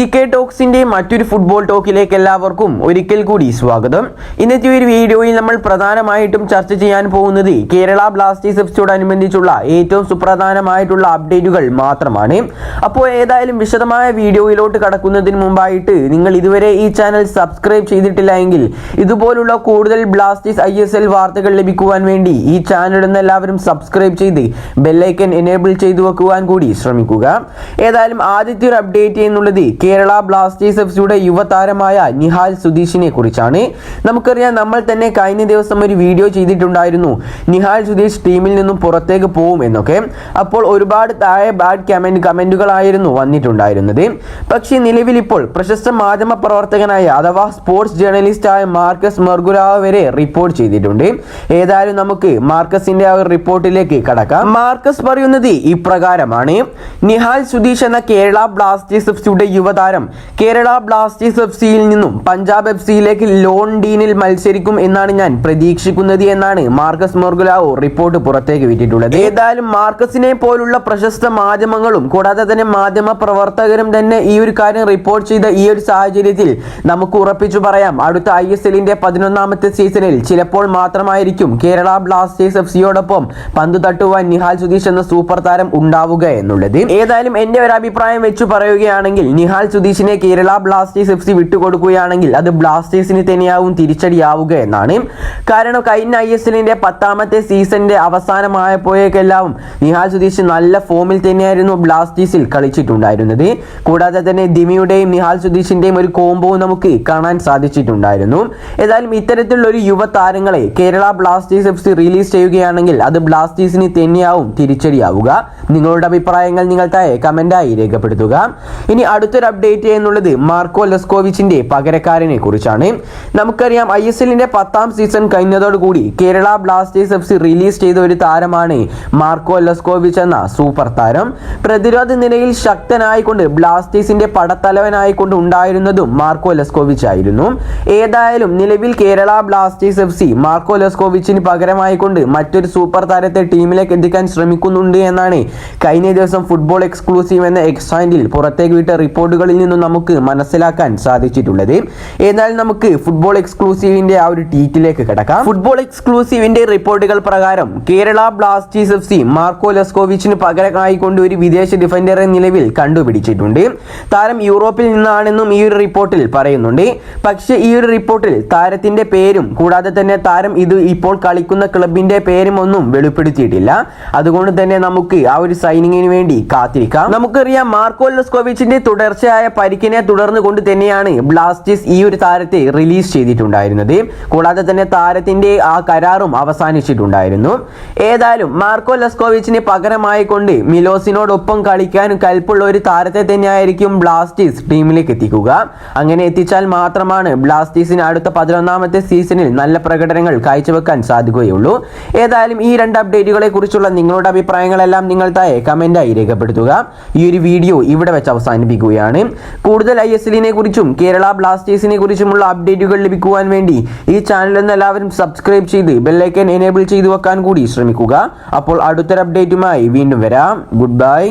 T K ടോക്സിന്റെ മറ്റൊരു football ടോക്കിലേക്ക് എല്ലാവർക്കും ഒരിക്കൽ കൂടി സ്വാഗതം. ഇന്നത്തെ ഒരു വീഡിയോയിൽ നമ്മൾ പ്രധാനമായിട്ടും ചർച്ച ചെയ്യാൻ പോകുന്നത് കേരള ബ്ലാസ്റ്റേഴ്സ് എഫ്സിയോടനുബന്ധിച്ചുള്ള ഏറ്റവും സുപ്രധാനമായിട്ടുള്ള അപ്ഡേറ്റുകൾ മാത്രമാണ്. അപ്പോൾ ഏതായാലും വിശദമായ വീഡിയോയിലോട്ട് കടക്കുന്നതിന് മുമ്പായിട്ട് നിങ്ങൾ ഇതുവരെ ഈ ചാനൽ സബ്സ്ക്രൈബ് ചെയ്തിട്ടില്ല എങ്കിൽ ഇതുപോലുള്ള കൂടുതൽ ബ്ലാസ്റ്റേഴ്സ് ഐ വാർത്തകൾ ലഭിക്കുവാൻ വേണ്ടി ഈ ചാനൽ നിന്ന് എല്ലാവരും സബ്സ്ക്രൈബ് ചെയ്ത് ബെല്ലൈക്കൻ എനേബിൾ ചെയ്തു വെക്കുവാൻ കൂടി ശ്രമിക്കുക. ഏതായാലും ആദ്യത്തെ ഒരു അപ്ഡേറ്റ് എന്നുള്ളത് കേരള ബ്ലാസ്റ്റേഴ്സ് എഫ് സിയുടെ യുവതാരമായ നിഹാൽ സുധീഷിനെ കുറിച്ചാണ്. നമുക്കറിയാം നമ്മൾ തന്നെ കഴിഞ്ഞ ദിവസം ഒരു വീഡിയോ ചെയ്തിട്ടുണ്ടായിരുന്നു. നിഹാൽ സുധീഷ് ടീമിൽ നിന്നും പുറത്തേക്ക് പോവും എന്നൊക്കെ. അപ്പോൾ ഒരുപാട് താഴെ ബാഡ് കമന്റ് കമന്റുകളായിരുന്നു വന്നിട്ടുണ്ടായിരുന്നത്. പക്ഷേ നിലവിൽ ഇപ്പോൾ പ്രശസ്ത മാധ്യമ പ്രവർത്തകനായ അഥവാ സ്പോർട്സ് ജേർണലിസ്റ്റായ മാർക്കസ് മെർഗുരാവ് വരെ റിപ്പോർട്ട് ചെയ്തിട്ടുണ്ട്. ഏതായാലും നമുക്ക് മാർക്കസിന്റെ ആ ഒരു റിപ്പോർട്ടിലേക്ക് കടക്കാം. മാർക്കസ് പറയുന്നത് ഇപ്രകാരമാണ്. നിഹാൽ സുധീഷ് എന്ന കേരള ബ്ലാസ്റ്റേഴ്സ് എഫ് സിയുടെ യുവതാരം കേരള ബ്ലാസ്റ്റേഴ്സ് എഫ് സിയിൽ നിന്നും പഞ്ചാബ് എഫ് സിയിലേക്ക് ലോൺ ഡീനിൽ മത്സരിക്കും എന്നാണ് ഞാൻ പ്രതീക്ഷിക്കുന്നത് എന്നാണ് മാർക്കസ് മൊർഗുലാവോ റിപ്പോർട്ട് പുറത്തേക്ക് വിട്ടിട്ടുള്ളത്. ഏതായാലും മാർക്കസിനെ പോലുള്ള പ്രശസ്ത മാധ്യമങ്ങളും കൂടാതെ തന്നെ മാധ്യമ പ്രവർത്തകരും തന്നെ ഈ ഒരു കാര്യം റിപ്പോർട്ട് ചെയ്ത ഈ ഒരു സാഹചര്യത്തിൽ നമുക്ക് ഉറപ്പിച്ചു പറയാം. അടുത്ത ഐ എസ് എല്ലിന്റെ പതിനൊന്നാമത്തെ സീസണിൽ ചിലപ്പോൾ മാത്രമായിരിക്കും കേരള ബ്ലാസ്റ്റേഴ്സ് എഫ് സിയോടൊപ്പം പന്ത് തട്ടുവാൻ നിഹാൽ സുധീഷ് എന്ന സൂപ്പർ താരം ഉണ്ടാവുക എന്നുള്ളത്. ഏതായാലും എന്റെ ഒരു അഭിപ്രായം വെച്ച് പറയുകയാണെങ്കിൽ നിഹാൽ സുധീഷിനെ കേരള ബ്ലാസ്റ്റേഴ്സ് എഫ് സി വിട്ടുകൊടുക്കുകയാണെങ്കിൽ അത് ബ്ലാസ്റ്റേഴ്സിന് തന്നെയാവും തിരിച്ചടിയാവുക എന്നാണ്. കാരണം കഴിഞ്ഞ ഐ എസ് എല്ലിന്റെ പത്താമത്തെ സീസണിന്റെ അവസാനമായപ്പോഴേക്കെല്ലാം നിഹാൽ സുധീഷ് നല്ല ഫോമിൽ തന്നെയായിരുന്നു ബ്ലാസ്റ്റേഴ്സിൽ കളിച്ചിട്ടുണ്ടായിരുന്നത്. കൂടാതെ തന്നെ ദിമിയുടെയും നിഹാൽ സുധീഷിന്റെയും ഒരു കോംബോ നമുക്ക് കാണാൻ സാധിച്ചിട്ടുണ്ടായിരുന്നു. ഏതായാലും ഇത്തരത്തിലുള്ള ഒരു യുവ താരങ്ങളെ Kerala Blasters F C release ചെയ്യുകയാണെങ്കിൽ അത് ബ്ലാസ്റ്റേഴ്സിന് തന്നെയാവും തിരിച്ചടിയാവുക. നിങ്ങളുടെ അഭിപ്രായങ്ങൾ നിങ്ങൾ താഴെ കമന്റായി രേഖപ്പെടുത്തുക. ഇനി അടുത്തൊരു അപ്ഡേറ്റ് എന്നുള്ളത് മാർക്കോ ലെസ്കോവിച്ചിന്റെ പകരക്കാരനെ കുറിച്ചാണ്. നമുക്കറിയാം ഐ എസ് എല്ലിന്റെ പത്താം season കഴിഞ്ഞതോടുകൂടി Kerala Blasters F C release ചെയ്ത ഒരു താരമാണ് മാർക്കോ ലെസ്കോവിച്ച് എന്ന സൂപ്പർ താരം. പ്രതിരോധ നിലയിൽ ശക്തനായിക്കൊണ്ട് ബ്ലാസ്റ്റേഴ്സിന്റെ പടത്തലവനായിക്കൊണ്ട് ഉണ്ടായിരുന്നതും മാർക്കോ ലെസ്കോവിച്ച് ആയിരുന്നു. ഏതായാലും നിലവിൽ Kerala Blasters F C Marko ലെസ്കോവിച്ചിന് പകരമായിക്കൊണ്ട് മറ്റൊരു സൂപ്പർ താരത്തെ ടീമിലേക്ക് എത്തിക്കാൻ ശ്രമിക്കുന്നുണ്ട് എന്നാണ് കഴിഞ്ഞ ദിവസം ഫുട്ബോൾ എക്സ്ക്ലൂസീവ് എന്ന എക്സ്റ്റാൻഡിൽ പുറത്തേക്ക് വിട്ട റിപ്പോർട്ടുകളിൽ നിന്നും നമുക്ക് മനസ്സിലാക്കാൻ സാധിച്ചിട്ടുള്ളത്. എന്നാൽ നമുക്ക് ഫുട്ബോൾ എക്സ്ക്ലൂസീവിന്റെ ആ ഒരു ട്വീറ്റിലേക്ക് കിടക്കാം. ഫുട്ബോൾ എക്സ്ക്ലൂസീവിന്റെ റിപ്പോർട്ടുകൾ പ്രകാരം Kerala Blasters F C Marko ലെസ്കോവിച്ചിന് പകരമായിക്കൊണ്ട് ഒരു വിദേശ ഡിഫൻഡറെ നിലവിൽ കണ്ടുപിടിച്ചിട്ടുണ്ട്. താരം യൂറോപ്പിൽ നിന്നാണെന്നും ഈ ഒരു റിപ്പോർട്ടിൽ പറയുന്നുണ്ട്. പക്ഷേ ഈ ഒരു റിപ്പോർട്ടിൽ താരത്തിന്റെ പേരും കൂടാതെ തന്നെ താരം ഇത് ഇപ്പോൾ കളിക്കുന്ന ക്ലബിന്റെ പേരും ഒന്നും വെളിപ്പെടുത്തിയിട്ടില്ല. അതുകൊണ്ട് തന്നെ നമുക്ക് ആ ഒരു സൈനിങ്ങിന് വേണ്ടി കാത്തിരിക്കാം. നമുക്കറിയാം മാർക്കോ ലെസ്കോവിച്ചിന്റെ തുടർച്ചയായ പരിക്കിനെ തുടർന്ന് കൊണ്ട് തന്നെയാണ് ബ്ലാസ്റ്റേഴ്സ് ഈ ഒരു താരത്തെ റിലീസ് ചെയ്തിട്ടുണ്ടായിരുന്നത്. കൂടാതെ തന്നെ താരത്തിന്റെ ആ കരാറും അവസാനിച്ചിട്ടുണ്ടായിരുന്നു. ഏതായാലും മാർക്കോ ലെസ്കോവിച്ചിനെ പകരമായി കൊണ്ട് മിലോസിനോടൊപ്പം കളിക്കാൻ കൽപ്പുള്ള ഒരു താരത്തെ തന്നെയായിരിക്കും ബ്ലാസ്റ്റേഴ്സ് ടീമിലേക്ക് എത്തിക്കുക. അങ്ങനെ എത്തിച്ചാൽ മാത്രമാണ് ബ്ലാസ്റ്റേഴ്സിന് അടുത്ത പതിനൊന്നാമത്തെ സീസണിൽ നല്ല പ്രകടനങ്ങൾ കാഴ്ചവെക്കാൻ സാധിക്കുകയുള്ളൂ. ഏതായാലും ഈ രണ്ട് അപ്ഡേറ്റുകളെ കുറിച്ചുള്ള നിങ്ങളുടെ അഭിപ്രായങ്ങളെല്ലാം നിങ്ങൾ താഴെ കമന്റായി രേഖപ്പെടുത്തുക. ഈ ഒരു വീഡിയോ ഇവിടെ വെച്ച് അവസാനിപ്പിക്കുകയാണ്. കൂടുതൽ ഐ എസ് എല്ലിനെ കുറിച്ചും കേരള ബ്ലാസ്റ്റേഴ്സിനെ കുറിച്ചുമുള്ള അപ്ഡേറ്റുകൾ ലഭിക്കുവാൻ വേണ്ടി ഈ ചാനൽ ഒന്ന് എല്ലാവരും സബ്സ്ക്രൈബ് ചെയ്ത് ബെല്ലൈക്കൻ എനേബിൾ ചെയ്തു വെക്കാൻ കൂടി ശ്രമിക്കുക. അപ്പോൾ അടുത്തൊരു അപ്ഡേറ്റുമായി വീണ്ടും വരാം. Good bye